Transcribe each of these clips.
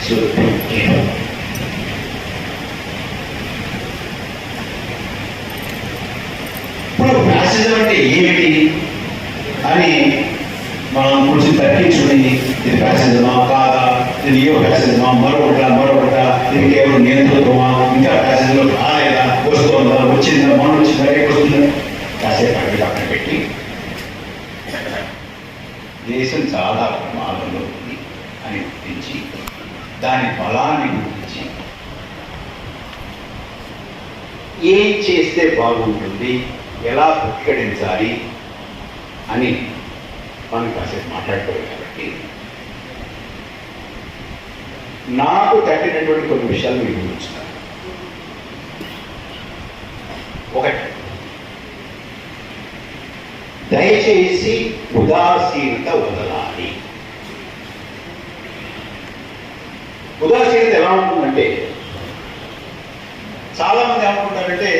సుఖినో ఇప్పుడు ఫ్యాసిజం అంటే ఏమిటి అని మనం కొంచెం తగ్గించుకుని ఇది ఫ్యాసిజమా కాదా ఇది ఏ ఫ్యాసిజమా మరొకట మరొకట ఇది కేవలం నియంత్రితమా ఇంకా ఫ్యాసిజంలో రాలేదా వస్తుందా వచ్చిందా మనం వచ్చిందా రేపు వస్తుందా? కాసేపు అక్కడ పెట్టి. దేశం చాలా ప్రమాదంలో ఉంది అని గుర్తించి దాని బలాన్ని గురించి ఏం చేస్తే బాగుంటుంది ఎలా ప్రతిఘటించాలి అని మనం కాసేపు మాట్లాడుకోవాలి కాబట్టి. నాకు తట్టినటువంటి కొన్ని విషయాలు మీకు గురించుతాను ఒకటి. దయచేసి ఉదాసీనత వదలాలి. ఉదాసీనత ఎలా ఉంటుందంటే చాలా మంది ఏమనుకుంటారంటే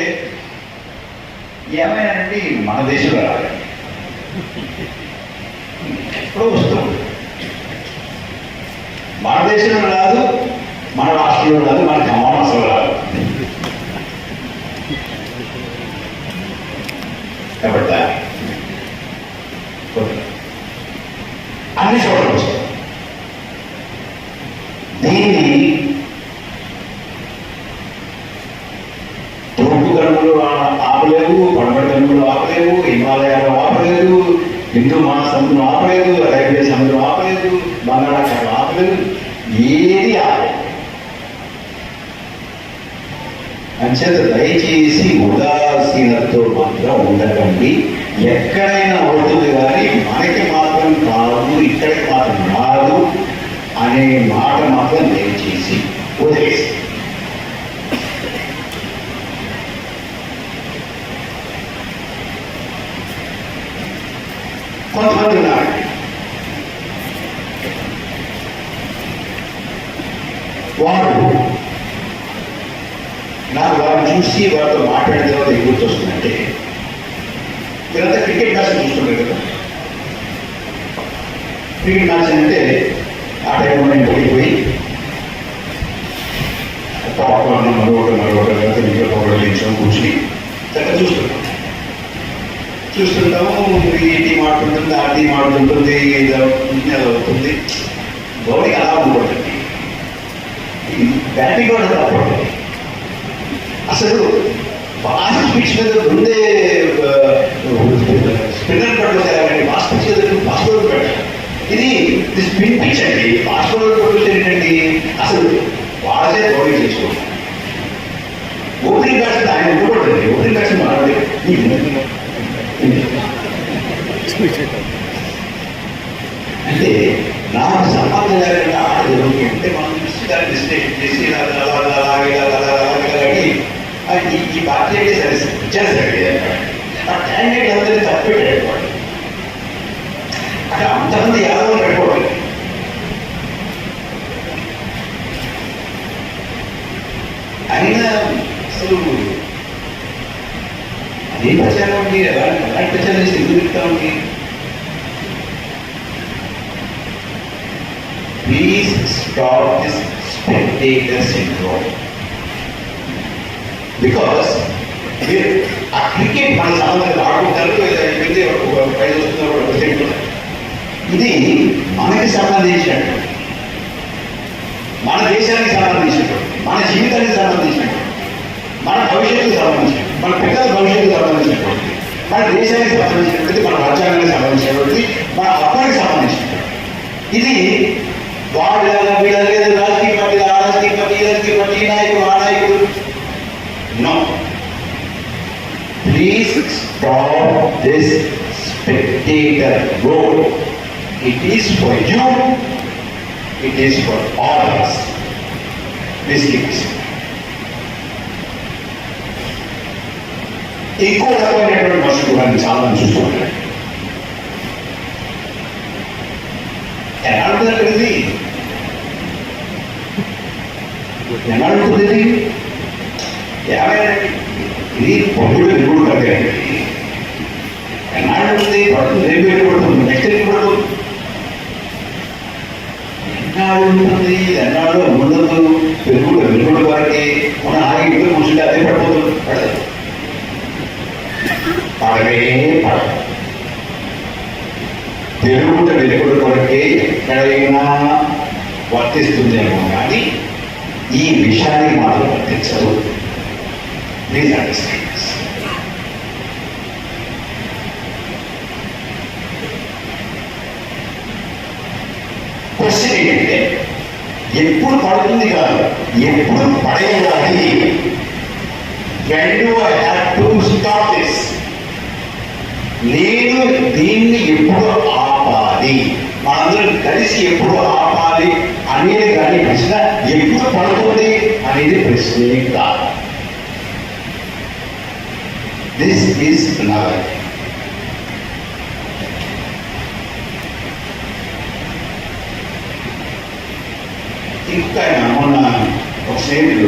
ఏమైనానండి మన దేశంలో రావాలి. ఎప్పుడో వస్తుంది మన దేశంలో రాదు మన రాష్ట్రంలో రాదు మన ఖమ్మం అసలు రాదు. కాబట్టి అన్ని చోట్ల దీన్ని తూర్పు కనుమలు ఆపలేవు పడమటి కనుమలు ఆపలేవు హిమాలయాలు ఆపలేదు హిందూ మహాసముద్రం ఆపలేదు అరేబియా సముద్రం ఆపలేదు బంగాళాఖాతం ఆపలేదు ఏది ఆపలేదు. అంచేత దయచేసి ఉదాసీనతో మాత్రం ఉండకండి. ఎక్కడైనా అవుతుంది కానీ మనకి మాత్రం కాదు ఇక్కడికి మాత్రం అనే మాట మాత్రం దయచేసి వదిలేసి. కొంతమంది ఉన్నారు. వారు నాకు వారిని చూసి వారితో మాట్లాడిన తర్వాత ఏం గుర్తొస్తుందంటే మీరంతా క్రికెట్ మ్యాచ్ చూస్తుంటారు కదా. క్రికెట్ మ్యాచ్ అంటే ఆ టైంలో నేను ఓడిపోయి పాపను మరొకటి మరొకటి లేకపోతే ఇంట్లో ఒకటి నిమిషం కూర్చుని చక్కగా చూస్తుంటాం చూస్తుంటాము ఈ టీం ఆడుతుంటుంది ఆ టీం ఆడుతుంటుంది ఇది అవుతుంది అది అవుతుంది బౌలింగ్ అలా ఉండకూడదండి బ్యాటింగ్ కూడా రాకూడదు అసలు ఫాస్ట్ పిచ్ మీద ముందే ఇది స్పిన్ పిచ్ ఏంటండి అసలు వాళ్ళే బౌలింగ్ చేసుకోండి ఓపెనింగ్ బ్యాట్స్మెన్ ఆయన ఉండకూడదండి ఓపెనింగ్ బ్యాట్స్మెన్ మనవాడి అంటే నా సంపాదన లేకుండా ఆడదు అంటే మనం దాన్ని చేసి అది ఈ- ఈ పార్టీ అంటే సరే ఆ క్యాండిడేట్ అందరినీ తప్పెట్టాడు వాడు అక్కడ అంతమంది యాదవ్ పెట్టుకోవాలి అయినా అసలు అదే ప్రచారం అండి ఎలాంటి ఎలాంటి ప్రచారం చేసి ఎందుకు చెప్తామండి please stop this spectator syndrome because ఆ క్రికెట్ మన సంబంధాలు ఆడుకుంటారు లేదా ఒక ప్రైజ్ వస్తున్నారు ఇది మనకి సంబంధించినట్టు మన దేశానికి సంబంధించినట్టు మన జీవితానికి సంబంధించినట్టు మన భవిష్యత్తుకు సంబంధించినట్టు మన పిల్లల భవిష్యత్తుకు సంబంధించినటువంటి మన దేశానికి సంబంధించినటువంటి మన రాజ్యాంగానికి సంబంధించినటువంటి మన ఆత్మానికి సంబంధించినటువంటి ఇది వాళ్ళ వీళ్ళ లేదు రాజకీయ పార్టీ ఆ రాజకీయ పార్టీ ఈ రాజకీయ పార్టీ ఈ నాయకుడు ఆ నాయకుడు no please stop this spectator role it is for you it is for all us please keep ఇంకో రకమైనటువంటి మనుషులు కూడా చాలా చూసుకోవాలి ఎలా ఉంటుంది ఇది? ఎలా ఉంటుంది ఇది? ఏమైనా ఇది పొద్దుడు ఎప్పుడు కదండి ఎలా ఉంటుంది పడుతుంది రేపు ఎప్పుడు నెక్స్ట్ ఎప్పుడు పడుతుంది? ఎన్నాడు ఉంటుంది? ఎన్నాడు ఉండదు పెరుగుడు వెలుగుడు వారికి మన ఆగి ఇంట్లో కూర్చుంటే అదే పడిపోతుంది పడదు పడవే వెలుగుడు కొరకే ఎక్కడైనా వర్తిస్తుందేమో కానీ ఈ విషయాన్ని మాత్రం వర్తించదు ప్లీజ్ అండర్స్టాండ్ క్వశ్చన్ ఏంటంటే ఎప్పుడు పడుతుంది కాదు ఎప్పుడు పడేది when do I have to stop this నేను దీన్ని ఎప్పుడు ఆపాలి. మనందరం కలిసి ఎప్పుడు ఆపాలి అనేది కానీ ప్రశ్న. ఎప్పుడు పడుతుంది అనేది ప్రశ్నే కాదు. దిస్ ఈస్ నవల్ ఇంకా మొన్న ఒక స్నేహితుడు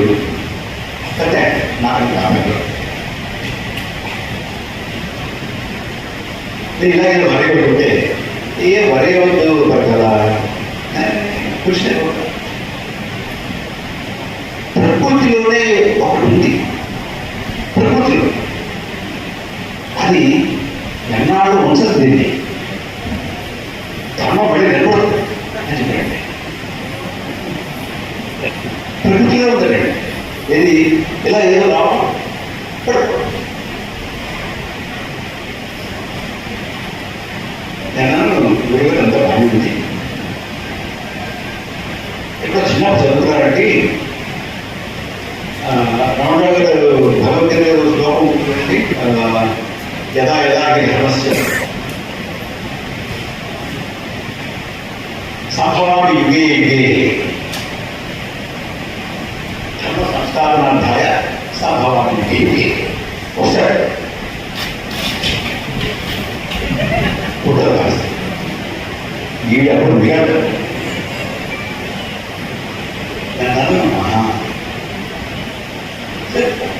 ఇలాగే వరి ఉంటే ఏ వరి వద్దు కదా కృష్ణ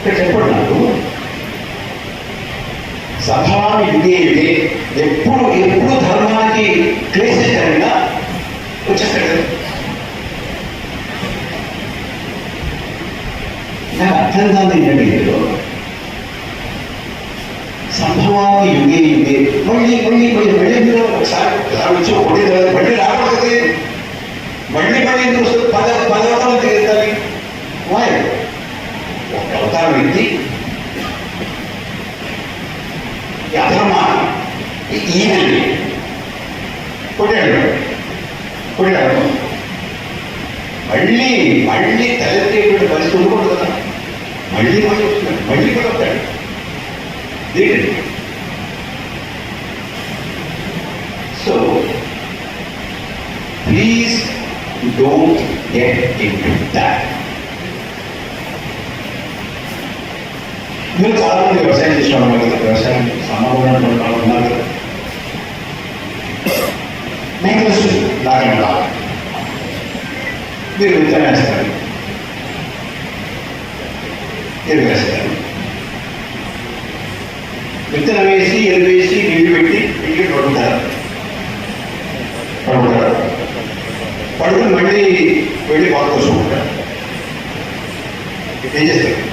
ఇక్కడ చెప్పండి. నాకు సభాని యుగే ఎప్పుడు ఎప్పుడు ధర్మానికి క్లేశం వచ్చేస్తాడు. నాకు అర్థం కాదు ఈవిల్ కొట్టాడు కొట్టాడు మళ్ళీ మళ్ళీ తలెత్తేటువంటి పరిస్థితి ఉండకూడదు కదా మళ్ళీ మళ్ళీ వస్తున్నాడు మళ్ళీ కూడా వస్తాడు Did So, please don't get into that. మీరు చాలా మంది వ్యవసాయం చేసిన వాళ్ళు కదా వ్యవసాయం సమానమైనటువంటి వాళ్ళు ఉన్నారు మీరు విత్తనం వేస్తారు ఎరువు వేస్తారు విత్తనం వేసి ఎరువు వేసి నీళ్ళు పెట్టి నీళ్ళు పడుకుంటారు. పడుకుంటారు. పడుకుని మళ్ళీ వెళ్ళి పాలు కోసుకుంటారు ఏం చేస్తారు?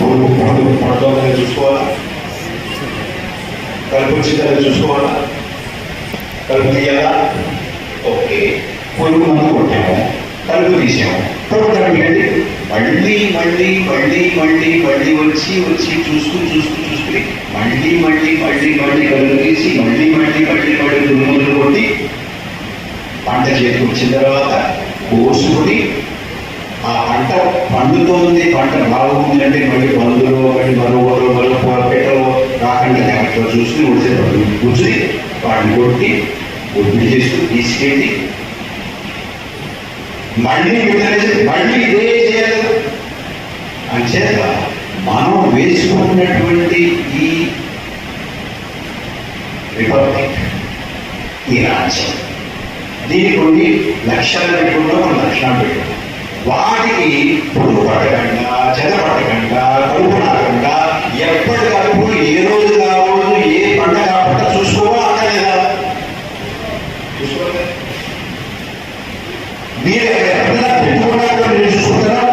పురుగు పురుగు పడుతుందని చూసుకోవాలా? కలుపు వచ్చిందని చూసుకోవాలా? కలుపు తీయాలా ఓకే. పురుగు మందు కొట్టాము. కలుపు తీసాము. పురుగు వెళ్ళి మళ్ళీ మళ్ళీ మళ్ళీ మళ్ళీ మళ్ళీ వచ్చి వచ్చి చూసుకుని చూసుకుని చూసుకుని మళ్ళీ మళ్ళీ మళ్ళీ మళ్ళీ కలుపు తీసి మళ్ళీ మళ్ళీ మళ్ళీ మళ్ళీ దుమ్ములు కొట్టి పంట చేతికి వచ్చిన తర్వాత కోసుకొని ఆ పంట పండుతోంది. పంట బాగుంది అంటే మళ్ళీ మందులు మళ్ళీ మరో మరో పెట్టలు రాకుండా జాగ్రత్తగా చూసి వచ్చే కూర్చుని వాటిని కొట్టి ఒడ్డు చేసుకుని తీసుకెళ్ళి మళ్ళీ విడుదల మళ్ళీ ఇదే చేయాలి. అంచేత మనం వేసుకున్నటువంటి ఈ రిపబ్లిక్ ఈ రాజ్యం. దీనికి కొన్ని లక్ష్యాలు పెట్టుకుంటాం మనం లక్షణాలు పెట్టుకుంటాం వాటికి పురుగు పడకుండా చెదపడకుండా కలుపు రాకుండా ఎప్పటికప్పుడు ఏ రోజు కావచ్చు ఏ పంట కాకుండా చూసుకోవా అక్కర్లేదా మీరు ఎక్కడైనా పెట్టుకోవడానికి మీరు చూసుకుంటారా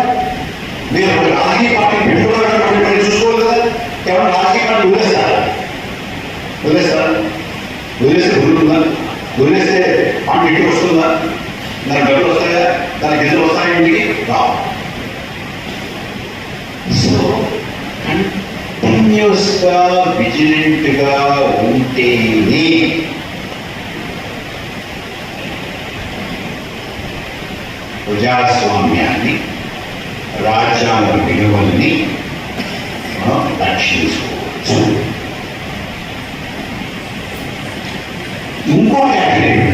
మీరు ఒక రాజకీయ పార్టీ పెట్టుకోవడానికి మీరు చూసుకోవాలి కదా. కేవలం రాజకీయ పార్టీ వదిలేస్తారా వదిలేస్తారా వదిలేస్తే ఉంటుందా వదిలేస్తే పార్టీ ఇంటికి వస్తుందా? దాని డబ్బులు వస్తాయా? దాని ఎదురు వస్తాయా ఇంటికి? రావు. సో కంటిన్యూస్గా విజిలెంట్గా ఉంటేనే ప్రజాస్వామ్యాన్ని రాజ్యాంగ విలువల్ని మనం రక్షించుకోవచ్చు ఇంకో కేటగిరీ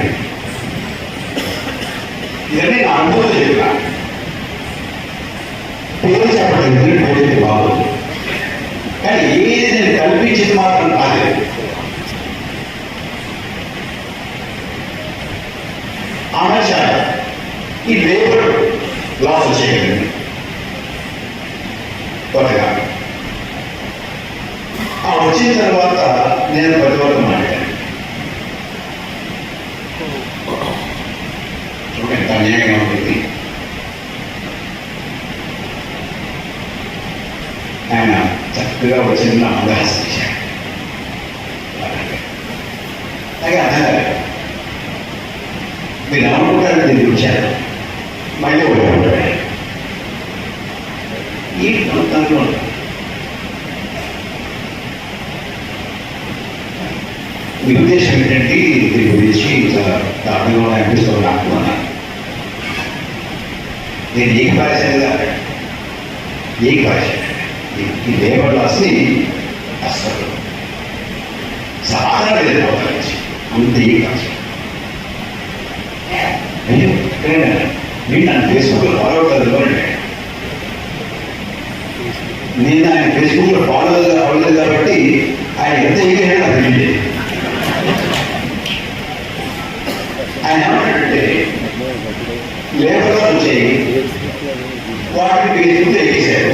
ఇవన్నీ నా అనుభవం చెప్పినా పేరు చెప్పడం పేరు బాగుంది కానీ ఏది నేను కల్పించింది మాత్రం కాలేదు. ఆమెచారు ఈ లేబర్ లాస్ చేయగలిగింది కొత్తగా ఆ వచ్చిన తర్వాత నేను ప్రతివర్గం మాట్లాడాను చూడండి ఎంత అన్యాయంగా ఉంటుంది ఆయన చక్కగా వచ్చిన మందహాసం చేశాడు అలాగే అర్థం కాలేదు మీరు అనుకుంటారు దీన్ని వచ్చారు మళ్ళీ ఓడిపోతాడు ఈ ప్రాంతంలో మీ ఉద్దేశం ఏంటంటే దీని గురించి చాలా దారుణంగా అనిపిస్తుంది నాకు. అన్నాను నేను ఏక భాషగా ఏక భాష ఈ లేబర్ లాస్ని అసలు సాధారణ లేదు అంత ఏక భాష అయ్యో ఎక్కడైనా ఫేస్బుక్లో ఫాలో అవుతారు నేను ఆయన ఫేస్బుక్లో ఫాలో అవ్వలేదు కాబట్టి ఆయన ఎంత ఎగిరాడో నాకు తెలియదు. ఆయన ఏమంటాడంటే లేబర్ వచ్చి వాటిని ఫేస్బుక్లో ఎక్కేశారు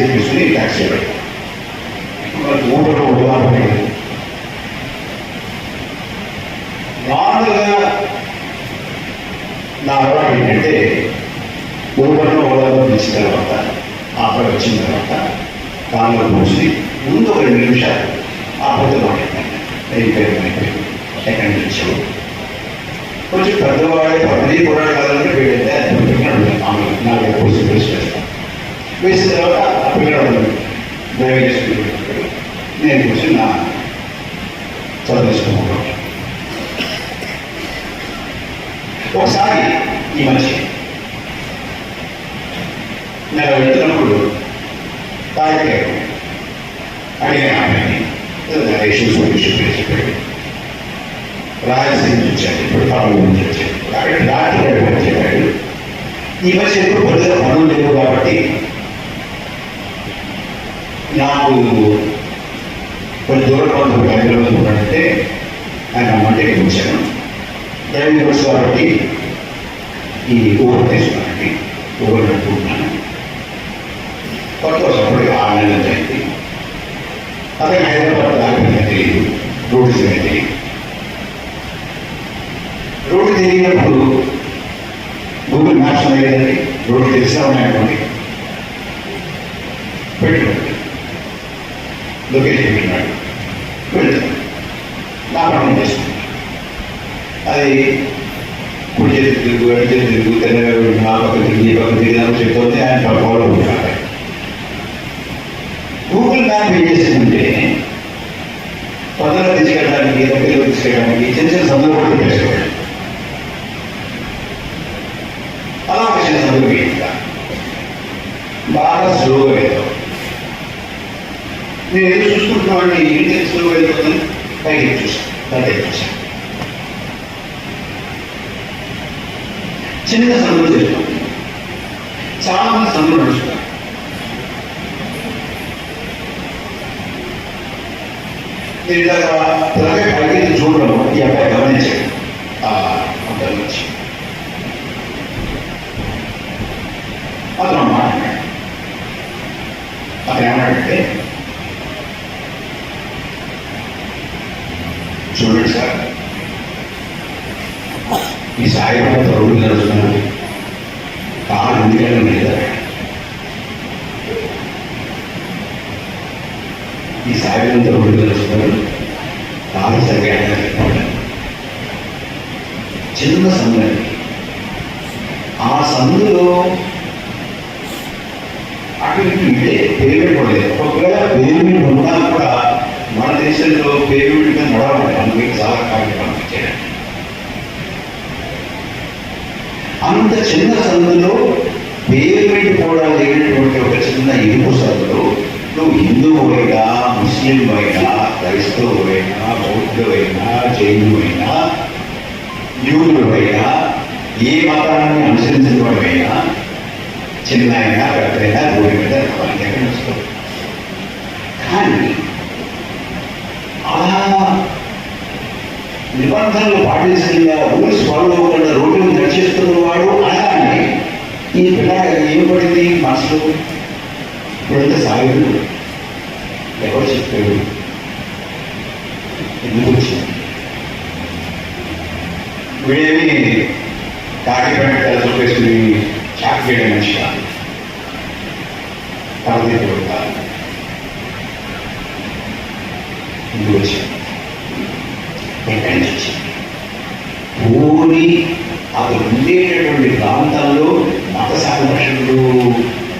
active Muslim, that's it. ఒకసారి ఈ మధ్య నెల వెళ్తున్నప్పుడు తాగిపోయాడు అడిగిన ఆమెని నరేషన్ చెప్పాడు రాయలసీమ వచ్చాడు ఇప్పుడు తమిళ నుంచి వచ్చాడు. అక్కడ డాక్టర్ గారు ఈ మధ్య ఇప్పుడు పెద్దగా పనులు లేవు కాబట్టి నాకు కొన్ని దూరం కొంత హైదరాబాద్ ఉన్నట్టే ఆయన అమ్మంటే వచ్చాను డ్రైవింగ్ బస్ కాబట్టి ఈ ఊరు తీసుకున్నానండి కొత్త అప్పటికి ఆన్లైన్ నెలలు అయింది అదే హైదరాబాద్ దాకా తెలియదు రోడ్డు తెలియదు రోడ్డు తెలియనప్పుడు గూగుల్ మ్యాప్స్ లేదండి రోడ్డు తెలిసా ఉన్నాయనుకోండి పెట్టుకోండి లొకేషన్ పెట్టినాడు వెళ్తాను నా పని చేసుకుంటాను అది కుడి చేతి తిరుగు ఎడ చేతి తిరుగు తెల్లగా నా పక్క తిరిగి ఈ పక్క తిరిగినాను చెప్తుంది ఆయన ఫాలో ఉంటారు గూగుల్ మ్యాప్ ఏం చేసిందంటే తీసుకెళ్ళడానికి దగ్గరలో తీసుకెళ్ళడానికి చిన్న చిన్న సందులు కూడా పెట్టేసుకోవాలి అలా ఒక చిన్న సందులు వేయించా బాగా స్లోగా వెళ్తాం నేను ఏదో చూసుకుంటున్నాను ఏంటి స్లోగా వెళ్తుంది పైకి చూసాను పైకి చూసాను చిన్న సందులు చేస్తాం చాలా మంది సందులు నడుస్తారు నేను ఇలాగ ఇలాగే పైకి చూడడం ఈ అబ్బాయి గమనించాడు. ఆ నుంచి అతను మాట్లాడాడు అతను ఏమన్నాడంటే చూడండి సార్ ఈ సాయిబాబా రోడ్డు నడుస్తున్నాను కారు ఎందుకంటే మీద. ఈ సాయిబాబా రోడ్డు నడుస్తున్నాను కారు సరిగా చిన్న సందులు ఆ సందులో అటు ఇటు ఇదే పేమెంట్ కూడా ఒకవేళ పేమెంట్ ఉన్నా కూడా మన దేశంలో పేమెంట్ మీద నడవాలి అందుకే చాలా కాదు అంత చిన్న సందులో పేమెంట్ కూడా లేనటువంటి ఒక చిన్న ఇరుపు సందులో నువ్వు హిందువు అయినా ముస్లిం అయినా క్రైస్తవుడైనా బౌద్ధుడైనా జైనుడైనా అయినా అయినా అయినా ఏ మతాన్ని అనుసరించిన వాడైనా చిన్న అయినా పెద్దైనా రోడ్డు మీద వస్తుంది కానీ అలా నిబంధనలు పాటించకుండా రూల్స్ ఫాలో అవ్వకుండా రోడ్డు నడిచేస్తున్న వాడు అనగానే ఈ పిల్ల ఏం పడింది? మనసులో ఇప్పుడంతా సాగుడు ఎవరు చెప్పాడు ఎందుకు వచ్చింది? వీడేమి తాటి కాకిపేట కలిసి వేసుకుని చాక్ చేయడం మనిషి కాదు. పరదీపుడు కాదు ఎందుకు వచ్చింది? ఎక్కడి పూరి అక్కడ ఉండేటటువంటి ప్రాంతాల్లో మత సంఘర్షణలు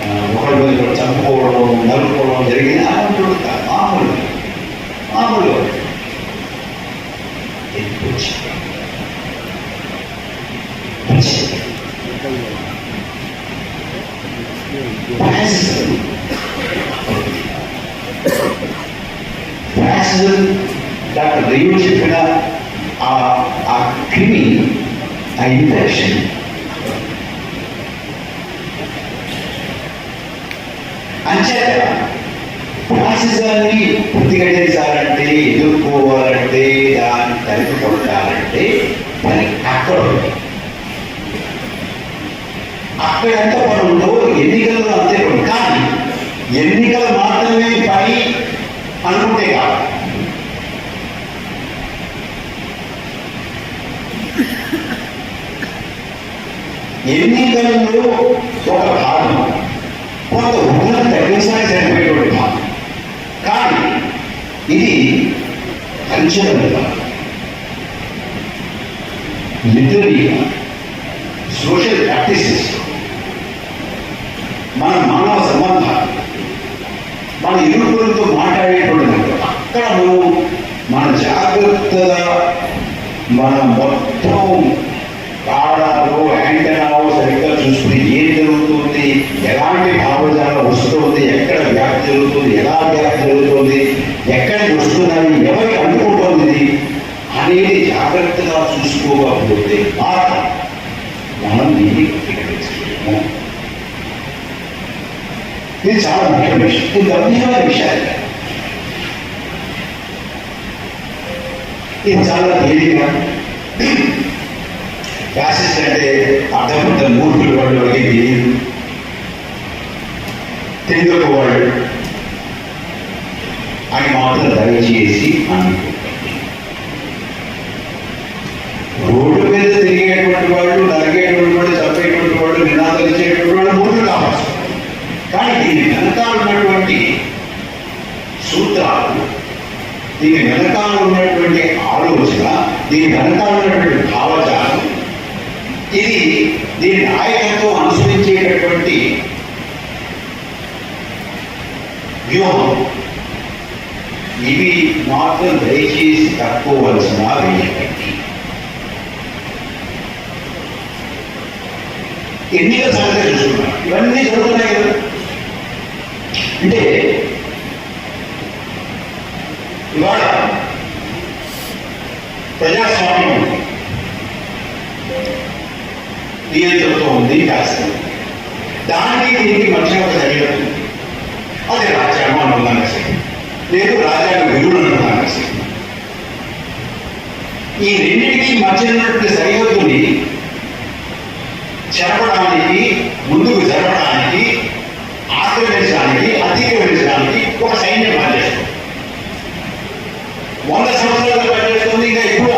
ఆ, ఒకరి మీద చంపుకోవడం నరుకోవడం జరిగింది. అలాంటి కాదు మామూలు. మామూలు. ఎందుకు వచ్చింది వచ్చింది Fascism. Fascism, డాక్టర్ దయ్యం చెప్పిన ఆ క్రిమి ఆ ఇన్ఫెక్షన్ అంచేత ఫ్యాసిజాన్ని ప్రతిఘటించాలంటే ఎదుర్కోవాలంటే దాన్ని తరిమి కొట్టాలంటే పని అక్కడ అక్కడ ఎంత పని ఉందో ఎన్నికల్లో అంతే పని కానీ ఎన్నికలు మాత్రమే పని అనుకుంటే కాదు. ఎన్నికల్లో ఒక భాగం. కొంత ఉన్నత తగ్గించాలి సరిపోయేటువంటి భాగం. కానీ ఇది కల్చరల్గా లిటరీగా సోషల్ ప్రాక్టీసెస్ మన మానవ సంబంధాలు. మన ఇరువురితో మాట్లాడేటువంటి అక్కడ మనం మన జాగ్రత్తగా మన మొత్తం జరుగుతుంది ఎలా వ్యాప్తి జరుగుతుంది ఎక్కడ వస్తున్నది ఎవరికి అందుకుంటుంది అనేది జాగ్రత్తగా చూసుకోకపోతే బాధ. మనం దీన్ని ఇది చాలా ముఖ్యమైన విషయం. ఇది గంభీరమైన విషయాలు. ఇది చాలా తేలిగా యాసిస్ అంటే అర్థమంత మూర్ఖులు వాళ్ళు వాళ్ళకి తెలియదు. తెలియక వాళ్ళు అని మాత్రం దయచేసి అనుకుంటారు రోడ్డు మీద తిరిగేటువంటి వాళ్ళు నరిగేటువంటి వాళ్ళు చంపేటువంటి వాళ్ళు నినాదాలు ఇచ్చేటువంటి వాళ్ళు మూర్ఖులు కావచ్చు. కానీ దీని వెనకాల ఉన్నటువంటి సూత్రాలు దీని వెనకాల ఉన్నటువంటి ఆలోచన దీని వెనకాల ఉన్నటువంటి భావజాలం ఇది దీని నాయకత్వం అనుసరించేటటువంటి వ్యూహం. ఇవి మాత్రం దయచేసి తక్కువలసిన వేయకండి ఎన్నికల సంగతి ఇవన్నీ జరుగుతున్నాయి కదా. అంటే ఇవాళ ప్రజాస్వామ్యం ఉంది. నియంత్రణతో ఉంది కాస్త దానికి దీనికి మధ్య ఒక సరిహద్దు ఉంది అది లేదు రాజ్యాంగ విలువలు అనుకున్నాను ఈ రెండింటికి మధ్య ఉన్నటువంటి సరిహద్దుని చెరపడానికి ముందుకు జరపడానికి ఆక్రమించడానికి అతిక్రమించడానికి ఒక సైన్యం పనిచేస్తుంది. వంద సంవత్సరాలు పనిచేస్తుంది ఇంకా ఎక్కువ.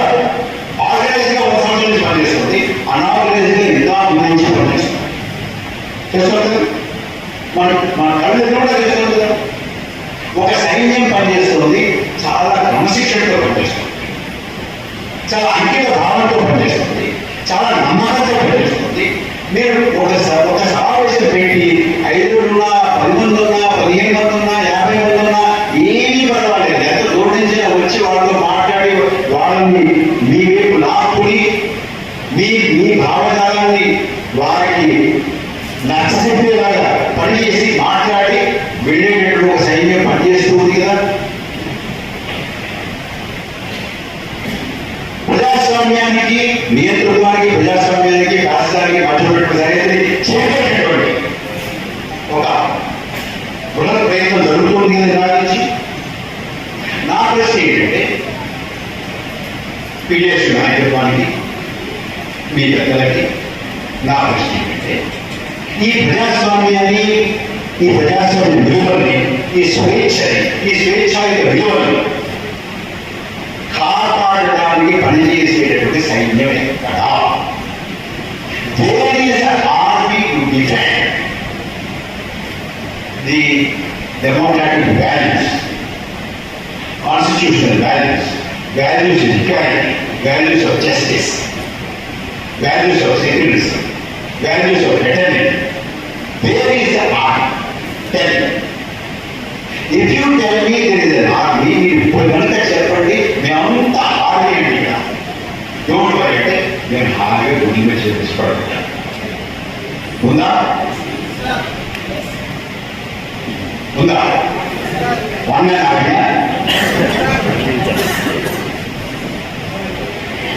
ఆర్గనైజ్గా వంద సంవత్సరాల నుంచి పనిచేస్తుంది. అనార్గనైజ్గా నిదానం నుంచి పనిచేస్తుంది. తెలుసు కదా? మన మన కళ్ళ దగ్గర కూడా తెలుస్తుంది కదా ఒక ఏం పనిచేస్తుంది చాలా క్రమశిక్షణతో పనిచేస్తుంది చాలా అంకిత భావంతో పనిచేస్తుంది చాలా మీ పెద్దలకి నా ప్రశ్న ఏంటంటే ఈ ప్రజాస్వామ్యాన్ని ఈ ప్రజాస్వామ్య విలువల్ని ఈ స్వేచ్ఛని ఈ స్వేచ్ఛాయుత విలువల్ని కాపాడడానికి పనిచేసేటటువంటి సైన్యం ఎక్కడా there is army to defend the democratic values constitutional values values of equality values of justice values of secularism values of fraternity where is the army tell if you tell me there is an army మీరు ఇప్పుడు కనుక చెప్పండి మేమంతా army అంటే ఇక్కడ don't worry అంటే నేను హాయిగా గుడి మీద చేసి పడుకుంటాను ఉందా ఉందా one man army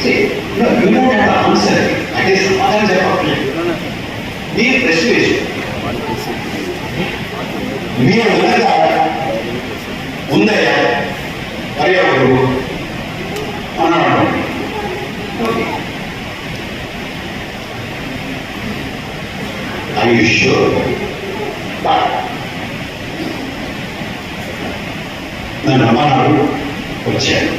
you don't have answer. అంటే సమాధానం చెప్పట్లేదు మీరు ప్రశ్న వేసు. మీరు కనుక ఉందయ్యా పర్యావరణం? అన్నాడు. Are నన్ను అమ్మనాడు వచ్చాడు